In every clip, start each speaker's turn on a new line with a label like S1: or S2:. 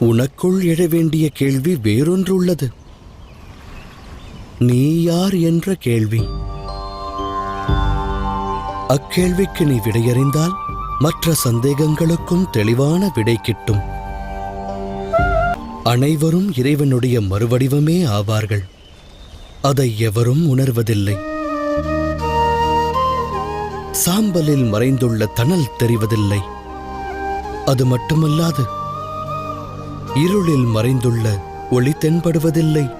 S1: உனக்குள் எழ வேண்டிய கேள்வி வேறொன்று உள்ளது நீ யார் என்ற கேள்வி. அக்கேள்விக்கு நீ விடையறிந்தால் மற்ற சந்தேகங்களுக்கும் தெளிவான விடை கிட்டும். அனைவரும் இறைவனுடைய மறுவடிவமே ஆவார்கள். அதை எவரும் உணர்வதில்லை. சாம்பலில் மறைந்துள்ள தணல் தெரிவதில்லை. அது மட்டுமல்லாது இருளில் மறைந்துள்ள ஒளி தென்படுவதில்லை.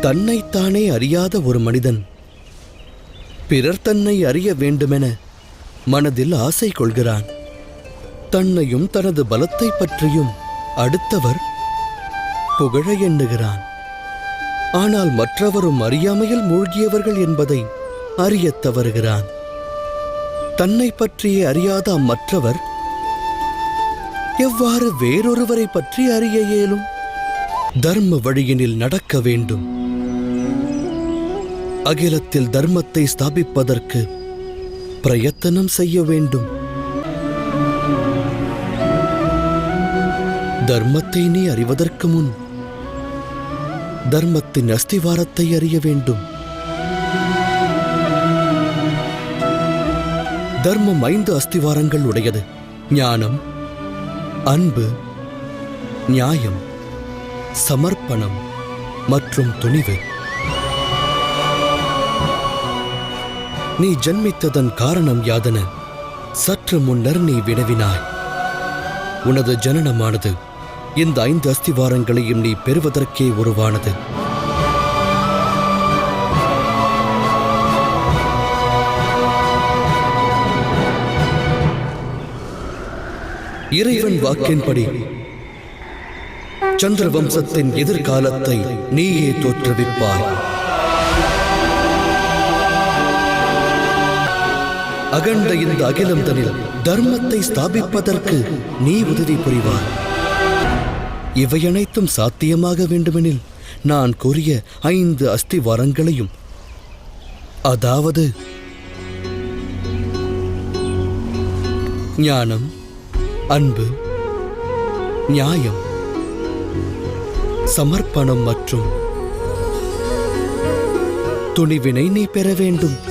S1: தன்னைத்தானே அறியாத ஒரு மனிதன் பிறர் தன்னை அறிய வேண்டுமென மனதில் ஆசை கொள்கிறான். தன்னையும் தனது பலத்தை பற்றியும் அடுத்தவர் புகழ எண்ணுகிறான். ஆனால் மற்றவரும் அறியாமையில் மூழ்கியவர்கள் என்பதை அறியத் தவறுகிறான். தன்னை பற்றியே அறியாத மற்றவர் எவ்வாறு வேறொருவரை பற்றி அறிய இயலும்? தர்ம வழியினில் நடக்க வேண்டும். அகிலத்தில் தர்மத்தை ஸ்தாபிப்பதற்கு பிரயத்தனம் செய்ய வேண்டும். தர்மத்தை நீ அறிவதற்கு முன் தர்மத்தின் அஸ்திவாரத்தை அறிய வேண்டும். தர்மம் ஐந்து அஸ்திவாரங்கள் உடையது. ஞானம் அன்பு நியாயம் சமர்ப்பணம் மற்றும் துணிவு. நீ ஜன்மித்ததன் காரணம் யாதென சற்று முன்னர் நீ வினவினாய். உனது ஜனனமானது இந்த ஐந்து அஸ்திவாரங்களையும் நீ பெறுவதற்கே உருவானது. இறைவன் வாக்கின்படி சந்திர வம்சத்தின் எதிர்காலத்தை நீயே தோற்றுவிப்பாய். அகண்ட இந்த அகிலம் தனில் தர்மத்தை ஸ்தாபிப்பதற்கு நீ உதவி புரிவாய். இவை அனைத்தும் சாத்தியமாக வேண்டுமெனில் நான் கூறிய ஐந்து அஸ்திவாரங்களையும். அதாவது ஞானம் அன்பு நியாயம் சமர்ப்பணம் மற்றும் துணிவினை நீ பெற வேண்டும்.